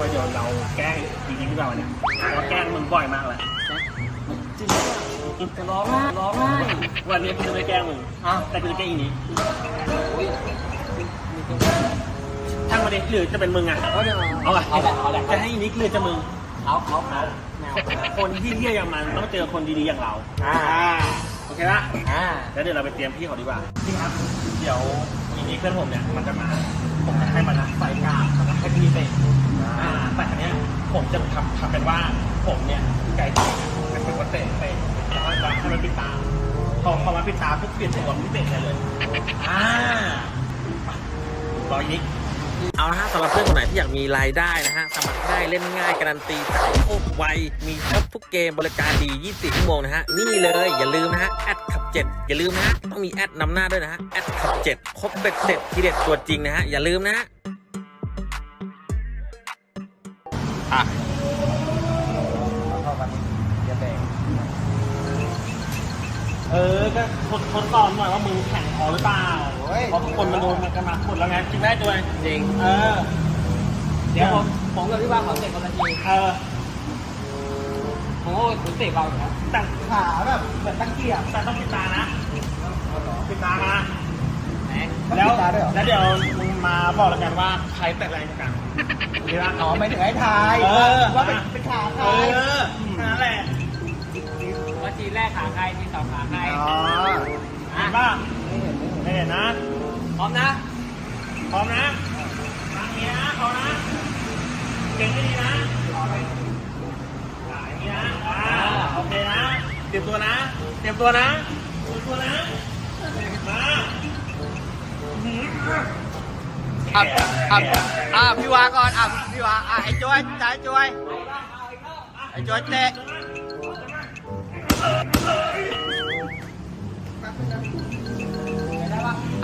ว่าเดี๋ยวเราแกล้งจริงๆดีกว่าวันเนี้ยเราแกล้งมึงบ่อยมากเลยจริงๆจะร้องไห้ร้องไห้วันนี้กูจะไม่แกล้งมึงแต่กูจะแกล้งอีนี้อุ้ยช่างมาดิหรือจะเป็นมึงอะเอาเดี๋ยวเอาอะเอาแหละเอาแหละจะให้อีนิกหรือจะมึงเอาเอาเอาแนวคนที่เที่ยอย่างมันต้องเจอคนดีๆอย่างเรา อ่า โอเคละอ่าแล้วเดี๋ยวเราไปเตรียมพี่เขาดีกว่าพี่ครับ เดี๋ยวอีนี้เพื่อนผมเนี่ยมันจะมา จะทำทำเป็นว่าผมเนี่ยไก่ตะเป็นคนเตะเตะแล้วก็ให้มันปิดตาพอพอมันปิดตาปุ๊บเปลี่ยนตัวมันเตะได้เลย อ่ารออีกเอาละฮะสำหรับเพื่อนคนไหนที่อยากมีรายได้นะฮะสมัครง่ายเล่นง่ายการันตีจ่ายโคตรไวมีครบทุกเกมบริการดี 24 ชั่วโมงนะฮะนี่เลยอย่าลืมนะฮะแอดขับ7อย่าลืมนะฮะต้องมีแอดนำหน้าด้วยนะฮะแอดขับ7ครบเบ็ดเสร็จทีเด็ดตัวจริงนะฮะอย่าลืมนะฮะ อะเข้ากันอย่าแบ่งเออ ก็ทดทดสอบหน่อยว่ามึงแข่งพอหรือเปล่าเพราะทุกคนมันโดนมันกันมาหมดแล้วไงจริงได้ด้วยจริง เออ เดี๋ยวผมผมกับพี่ว่าขอเตะคนละทีเออผมก็ผมเตะเบาอยู่นะแต่ขาแบบเหมือนตะเกียบแต่ต้องปิดตานะปิดตานะแหมแล้วแล้วเดี๋ยวมึง มาบอกแล้วกันว่าใครแตะแรงกว่ากันดีปะอ๋อไม่ถึงไอ้ทายเออ ว่าเป็นเป็นขาเอทายอแค่นั้นแหละว่าทีแรกขาใครทีสองขาใครอ๋อเห็นป่ะไม่เห็นไม่เห็นไม่เห็นนะ พร้อมนะพร้อมนะทางนี้นะพร้อมนะเก่งให้ดีนะอ่าอย่างนี้นะอ่าโอเคนะ เตรียมตัวนะ เตรียมตัวนะเตรียมตัวนะ มาอื้อหือ อะอะอะพี่วาก่อนอะพี่วาอะไอ้จอยจ่ายจอยไอ้จอยเตะ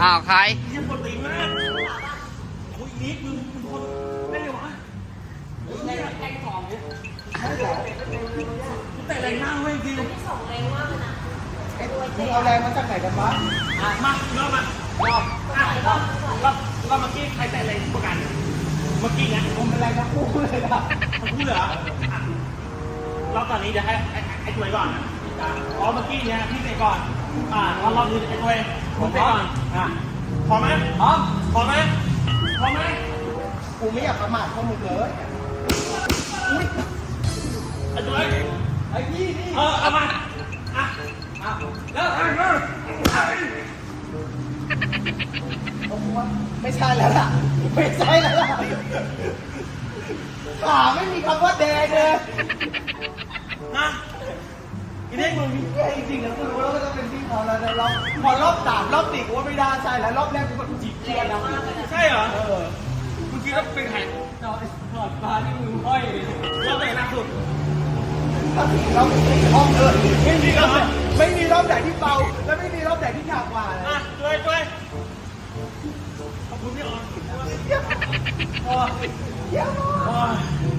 อ้าวใครเยี่ยมกว่าตีนมากโอ้ยนิดมึงมึงคนเล่นเลยวะแต่แรงมากเว้ยจริงมึงเอาแรงมาจากไหนกันวะมาเริ่มมารอบอะรอบรอบ รอบเมื่อกี้ใครแต่แรงกว่ากัน เมื่อกี้เนี่ยผมเป็นแรงทั้งคู่เลยนะมันพูดเหรออะรอบตอนนี้เดี๋ยวให้ไอ้ไอ้ตัวก่อนนะอ๋อเมื่อกี้เนี่ยพี่เตะก่อน อ่ารอบรอบนี้ไอ้ตัวผมเตะก่อนอะพร้อมไหมพร้อมพร้อมไหมพร้อมไหมกูไม่อยากประมาทพวกมึงเลยไอ้ตัวไอ้พี่นี่เออเอามา ไม่ใช่แล้วล่ะ ไม่ใช่แล้วล่ะขาไม่มีคำว่าแดงเลยอะอีนี่มึงมีแค่จริงๆนะกูรู้แล้วก็ต้องเป็นพี่เขาแล้วนะรอบพอรอบสามรอบสี่กูว่าไม่ได้ใช่แล้วรอบแรกกูแบบจิบเกียร์นะใช่เหรอ เออเมื่อกี้ก็เป็นใครจอดถอดปลาที่มือห้อยเลยรอบไหนหนักสุดรอบสี่รอบสี่ห้องเลยไม่มีรอบเหรอไม่มีรอบไหนที่เบา และไม่มีรอบไหนที่หนักกว่าเลยอะช่วยช่วย ขอบคุณ